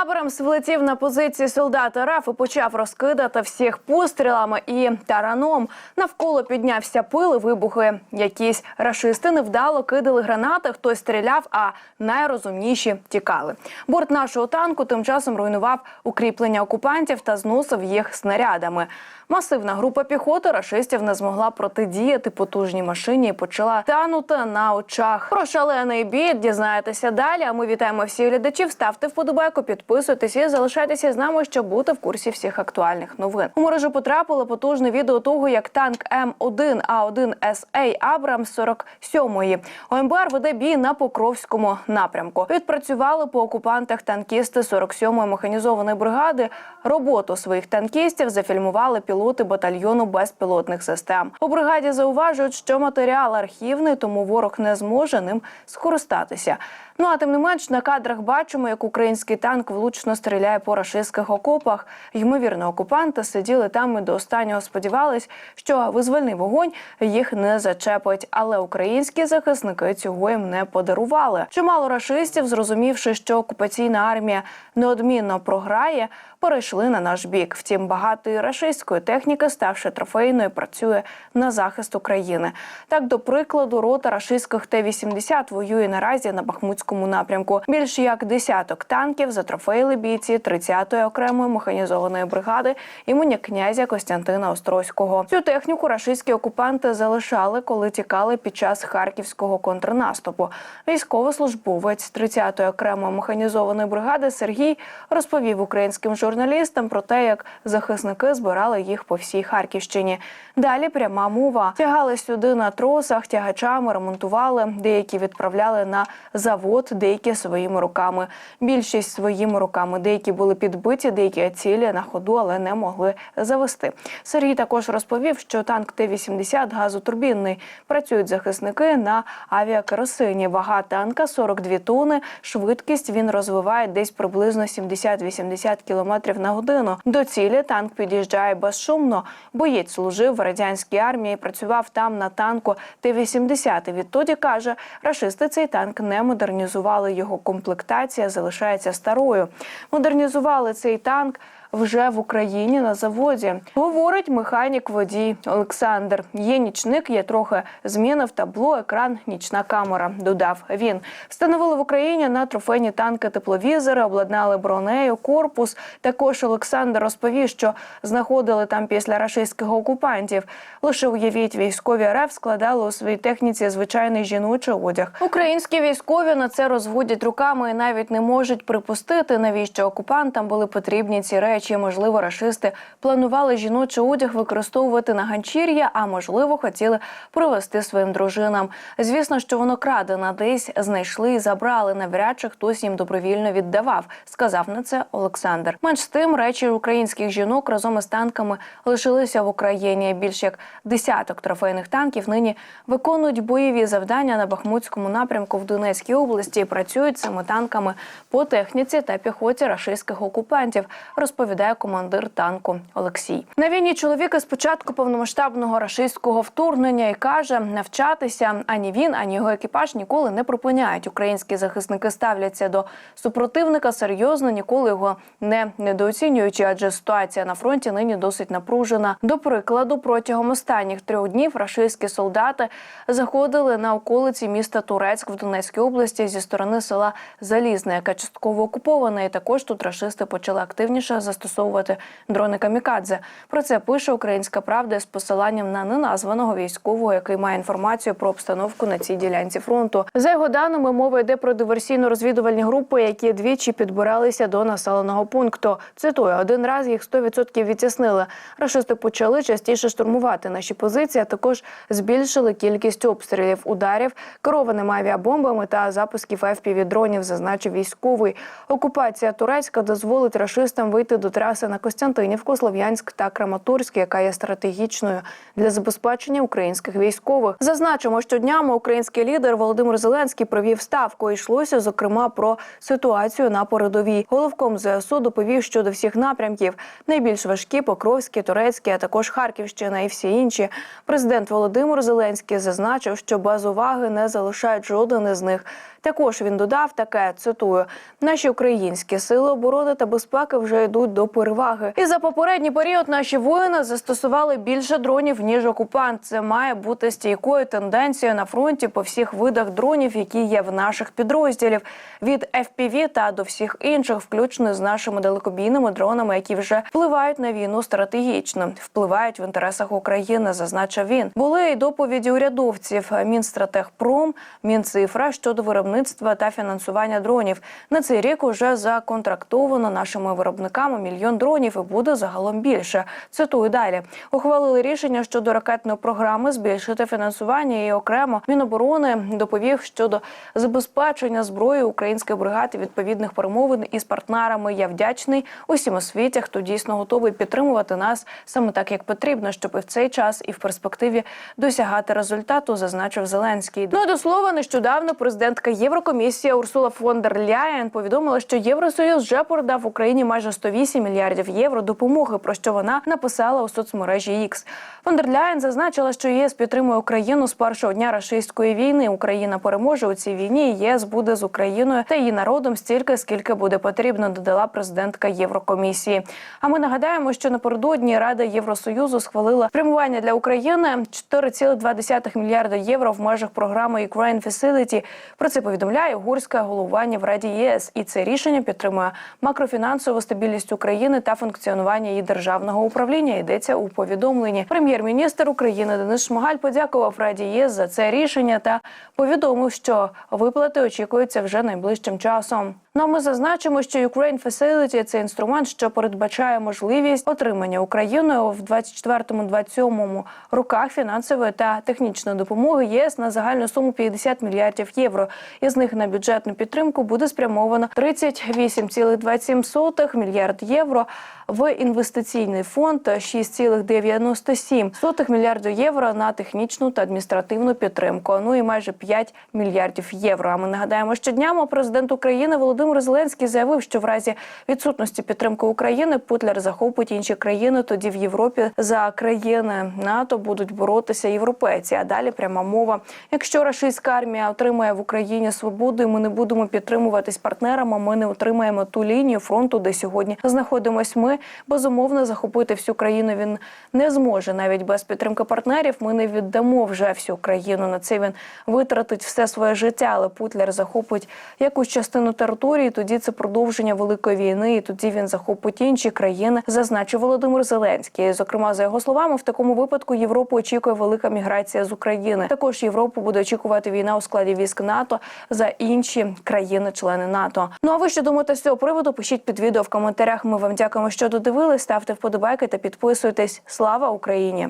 Абрамс влетів на позиції солдат РФ і почав розкидати всіх пострілами і тараном. Навколо піднявся пил і вибухи. Якісь рашисти невдало кидали гранати, хтось стріляв, а найрозумніші тікали. Борт нашого танку тим часом руйнував укріплення окупантів та зносив їх снарядами. Масивна група піхоти рашистів не змогла протидіяти потужній машині і почала танути на очах. Про шалений бій дізнаєтеся далі. А ми вітаємо всіх глядачів. Ставте вподобайку, підписуйтесь і залишайтеся з нами, щоб бути в курсі всіх актуальних новин. У мережу потрапило потужне відео того, як танк М1 А1 СА Абрамс 47-ї ОМБР веде бій на Покровському напрямку. Відпрацювали по окупантах танкісти 47-ї механізованої бригади. Роботу своїх танкістів зафільмували пілоти батальйону безпілотних систем. У бригаді зауважують, що матеріал архівний, тому ворог не зможе ним скористатися. Ну а тим не менш на кадрах бачимо, як український танк влучно стріляє по рашистських окопах. Ймовірно, окупанти сиділи там і до останнього сподівались, що визвольний вогонь їх не зачепить. Але українські захисники цього їм не подарували. Чимало рашистів, зрозумівши, що окупаційна армія неодмінно програє, перейшли на наш бік. Втім, багато і рашистської техніки, ставши трофейною, працює на захист України. Так, до прикладу, рота рашистських Т-80 воює наразі на Бахмутському напрямку. Більш як десяток танків затрофеїли бійці 30-ї окремої механізованої бригади імені князя Костянтина Острозького. Цю техніку рашистські окупанти залишали, коли тікали під час харківського контрнаступу. Військовослужбовець 30-ї окремої механізованої бригади Сергій розповів українським журналістам про те, як захисники збирали їх по всій Харківщині. Далі пряма мова тягали сюди на тросах, тягачами ремонтували. Деякі відправляли на завод, деякі своїми руками. Більшість своїми руками. Деякі були підбиті, деякі цілі на ходу, але не могли завести. Сергій також розповів, що танк Т-80 газотурбінний. Працюють захисники на авіакеросині. Вага танка 42 тони. Швидкість він розвиває десь приблизно 70-80 км на годину. До цілі танк під'їжджає безшумно. Боєць служив в радянській армії, працював там на танку Т-80. Відтоді каже, рашисти цей танк не модернізували. Його комплектація залишається старою. Модернізували цей танк. Вже в Україні на заводі говорить механік водій Олександр. Є нічник, є трохи змінив табло, екран, нічна камера. Додав він. Встановили в Україні на трофейні танки тепловізори, обладнали бронею, корпус. Також Олександр розповів, що знаходили там після рашистських окупантів. Лише уявіть, військові РФ складали у своїй техніці звичайний жіночий одяг. Українські військові на це розводять руками і навіть не можуть припустити, навіщо окупантам були потрібні ці речі. Можливо, рашисти планували жіночий одяг використовувати на ганчір'я, а можливо, хотіли привезти своїм дружинам. Звісно, що воно крадене десь знайшли і забрали. Навряд чи хтось їм добровільно віддавав. Сказав на це Олександр. Менш з тим речі українських жінок разом із танками лишилися в Україні. Більш як десяток трофейних танків нині виконують бойові завдання на Бахмутському напрямку в Донецькій області. і Працюють цими танками по техніці та піхоті рашистських окупантів. Розповідає командир танку Олексій. На війні чоловіка з початку повномасштабного рашистського вторгнення і каже, навчатися ані він, ані його екіпаж ніколи не припиняють. Українські захисники ставляться до супротивника серйозно, ніколи його не недооцінюючи, адже ситуація на фронті нині досить напружена. До прикладу, протягом останніх трьох днів рашистські солдати заходили на околиці міста Турецьк в Донецькій області зі сторони села Залізне, яке частково окуповане. І також тут рашисти почали активніше застосовувати дрони камікадзе. Про це пише Українська Правда з посиланням на неназваного військового, який має інформацію про обстановку на цій ділянці фронту. За його даними, мова йде про диверсійно-розвідувальні групи, які двічі підбиралися до населеного пункту. Цитую, один раз їх 100% відтіснили. Рашисти почали частіше штурмувати наші позиції, а також збільшили кількість обстрілів, ударів керованими авіабомбами та запусків fpv дронів, зазначив військовий. Окупація Турецька дозволить рашистам вийти до траси на Костянтинівку, Слов'янськ та Краматорськ, яка є стратегічною для забезпечення українських військових. Зазначимо, що днями український лідер Володимир Зеленський провів ставку. Йшлося зокрема про ситуацію на передовій. Головком ЗСУ доповів щодо всіх напрямків. Найбільш важкі Покровські, Турецькі, а також Харківщина і всі інші. Президент Володимир Зеленський зазначив, що без уваги не залишають жоден із них. Також він додав таке цитую: наші українські сили оборони та безпеки вже йдуть до переваги. І за попередній період наші воїни застосували більше дронів ніж окупант. Це має бути стійкою тенденцією на фронті по всіх видах дронів, які є в наших підрозділів, від FPV та до всіх інших, включно з нашими далекобійними дронами, які вже впливають на війну стратегічно, впливають в інтересах України. Зазначив він. Були й доповіді урядовців Мінстратегпром, Мінцифра щодо виробництва та фінансування дронів. На цей рік уже законтрактовано нашими виробниками мільйон дронів і буде загалом більше. Цитую далі. Ухвалили рішення щодо ракетної програми збільшити фінансування і окремо Міноборони доповів щодо забезпечення зброї української бригади відповідних перемовин із партнерами. Я вдячний усім у хто дійсно готовий підтримувати нас саме так, як потрібно, щоб і в цей час, і в перспективі досягати результату, зазначив Зеленський. Ну і до слова, нещодавно президентка Єврокомісії Урсула фон дер Ляєн повідомила, що Євросоюз вже передав Україні майже 108 мільярдів євро допомоги, про що вона написала у соцмережі X. Фон дер Ляєн зазначила, що ЄС підтримує Україну з першого дня рашистської війни. Україна переможе у цій війні. і ЄС буде з Україною та її народом стільки, скільки буде потрібно. Додала президентка Єврокомісії. А ми нагадаємо, що напередодні Рада Євросоюзу схвалила спрямування для України 4,2 мільярда євро в межах програми Ukraine Facility. Про це повідомляє угорське головування в Раді ЄС. І це рішення підтримує макрофінансову стабільність України та функціонування її державного управління. Йдеться у повідомленні. Прем'єр-міністр України Денис Шмигаль подякував Раді ЄС за це рішення та повідомив, що виплати очікуються вже найближчим часом. Ну ми зазначимо, що Ukraine Facility – це інструмент, що передбачає можливість отримання Україною в 24-27 роках фінансової та технічної допомоги ЄС на загальну суму 50 мільярдів євро. Із них на бюджетну підтримку буде спрямовано 38,27 мільярд євро. В інвестиційний фонд 6,97 мільярдів євро на технічну та адміністративну підтримку. Ну і майже 5 мільярдів євро. А ми нагадаємо, що днями президент України Володимир Зеленський заявив, що в разі відсутності підтримки України Путлер захопить інші країни. Тоді в Європі за країни НАТО будуть боротися європейці. А далі пряма мова. Якщо рашистська армія отримає в Україні свободу, і ми не будемо підтримуватись партнерами. Ми не отримаємо ту лінію фронту, де сьогодні знаходимось. Ми безумовно захопити всю країну він не зможе. Навіть без підтримки партнерів ми не віддамо вже всю країну. На це він витратить все своє життя. Але Путлер захопить якусь частину території. Тоді це продовження великої війни. І тоді він захопить інші країни. Зазначив Володимир Зеленський. Зокрема, за його словами, в такому випадку Європу очікує велика міграція з України. Також Європу буде очікувати війна у складі військ НАТО за інші країни-члени НАТО. Ну а ви що думаєте з цього приводу? Пишіть під відео в коментарях. Ми вам дякуємо, що додивились. Ставте вподобайки та підписуйтесь. Слава Україні!